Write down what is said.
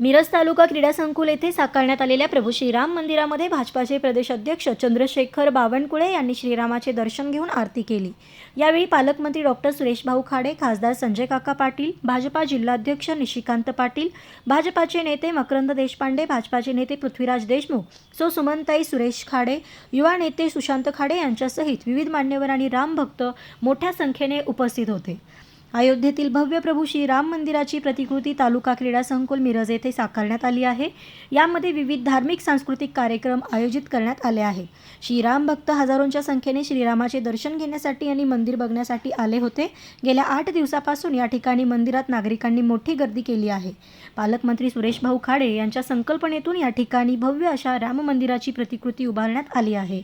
मिरज तालुका क्रीडा संकुल येथे साकारण्यात आलेल्या प्रभू श्रीराम मंदिरामध्ये भाजपाचे प्रदेश अध्यक्ष चंद्रशेखर बावनकुळे यांनी श्रीरामाचे दर्शन घेऊन आरती केली. यावेळी पालकमंत्री डॉक्टर सुरेश भाऊ खाडे खासदार संजय काका पाटील भाजपा जिल्हाध्यक्ष निशिकांत पाटील भाजपाचे नेते मकरंद देशपांडे भाजपाचे नेते पृथ्वीराज देशमुख सो सुमनताई सुरेश खाडे युवा नेते सुशांत खाडे यांच्यासहित विविध मान्यवर आणि रामभक्त मोठ्या संख्येने उपस्थित होते. अयोध्येतील भव्य प्रभू श्रीराम मंदिराची प्रतिकृती तालुका क्रीडा संकुल मिरज येथे साकारण्यात आली आहे. यामध्ये विविध धार्मिक सांस्कृतिक कार्यक्रम आयोजित करण्यात आले आहेत श्रीराम भक्त हजारोंच्या संख्येने श्रीरामाचे दर्शन घेण्यासाठी आणि मंदिर बघण्यासाठी आले होते. गेल्या आठ दिवसापासून या ठिकाणी मंदिरात नागरिकांनी मोठी गर्दी केली आहे. पालकमंत्री सुरेश भाऊ खाडे यांच्या संकल्पनेतून या ठिकाणी भव्य अशा राम मंदिराची प्रतिकृती उभारण्यात आली आहे.